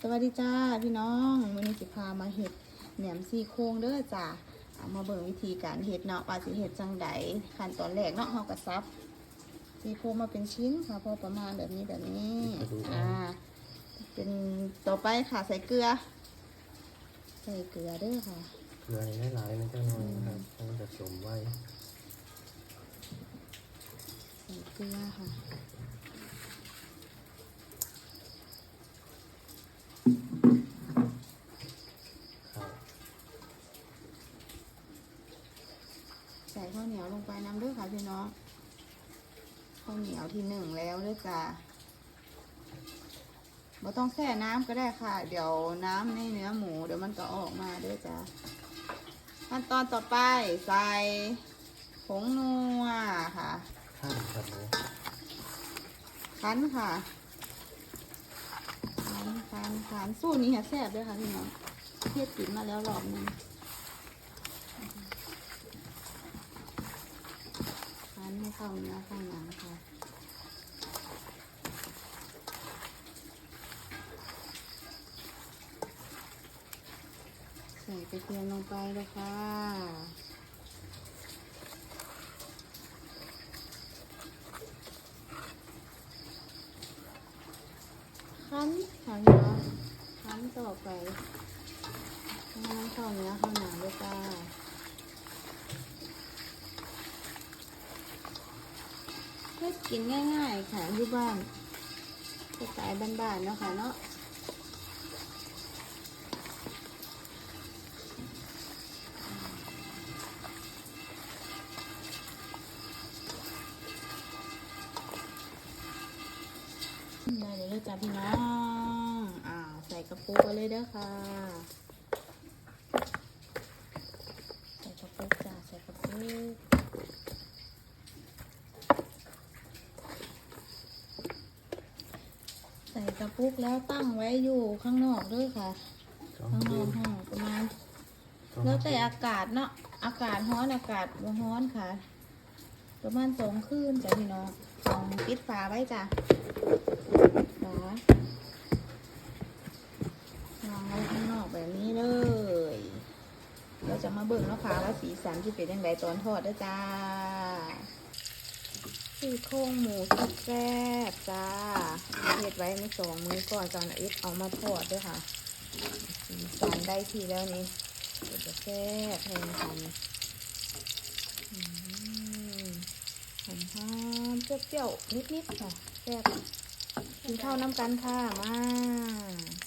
สวัสดีจ้าพี่น้องวันนี้สิพามาเห็ดแหนมซี่โครงเด้อจ้าเอามาเบิ่งวิธีการเห็ดเนาะว่าสิเห็ดจังใดขั้นตอนแรกเนาะเฮาก็ซับซี่โครงมาเป็นชิ้นค่ะพอประมาณแบบนี้แบบนี้อ่าเป็นต่อไปค่ะใส่เกลือ ใส่เกลือเด้อค่ะเกลือให้หลายๆนะเจ้าน้อยนะครับต้องผสมไว้ใส่เกลือค่ะ ข้าว ใส่ข้าวเหนียวลงไปน้ำเด้อค่ะพี่น้องข้าวเหนียวที่หนึ่งแล้วเด้อจ้าไม่ต้องแช่น้ำก็ได้ค่ะ เดี๋ยวน้ำในเนื้อหมู เดี๋ยวมันก็ออกมาเด้อจ้าขั้นตอนต่อไปใส่ผงนัวค่ะข้าวครับผมคั้นค่ะ คั้นคั้นคั้นสูตรนี้ค่ะแซ่บด้วยค่ะพี่น้องเทียบกินมาแล้วรอบนึงคั้นให้เข้าเนื้อเข้าหนังค่ะใส่กระเทียมลงไปเลยค่ะ คั้นค่ะพี่น้องคั้นต่อไปน้ำข้าวเนื้อข้าวหนังด้วยจ้าเพื่อกินง่ายๆค่ะที่บ้านสไตล์บ้านๆเนาะค่ะเนาะ เลยเด้อจ้าพี่น้องอ่าใส่กระปุกไปเลยเด้อค่ะ ใส่กระปุกจ้าใส่กระปุกใส่กระปุกแล้วตั้งไว้อยู่ข้างนอกด้วยค่ะสองข้างนคือกนห้องประมาณสองแล้วแต่คืนอากาศเนาะ อากาศร้อนอากาศบ่ร้อนค่ะ ประมาณสองคืนจ้ะพี่น้องลองปิดฝาไว้จ้ะฝาวางไว้ข้างนอกแบบนี้เลย เราจะมาเบิ่งนาะค่ะว่าสีสันที่เป็นยังไงตอนทอดด้อจ้าซี่โครงหมูสุดแซ่บจ้าเฮ็ดไว้ในสองมือก่อนจานอ็ดเอามาทอดด้วยค่ะสีสันได้ทีแล้วนี่เดี๋ยวจะแซ่บแทนกันอืมหอมหอมๆ เปรี้ยวๆนิดๆค่ะแซ่บกินข้าวน้ำกันค่ะมา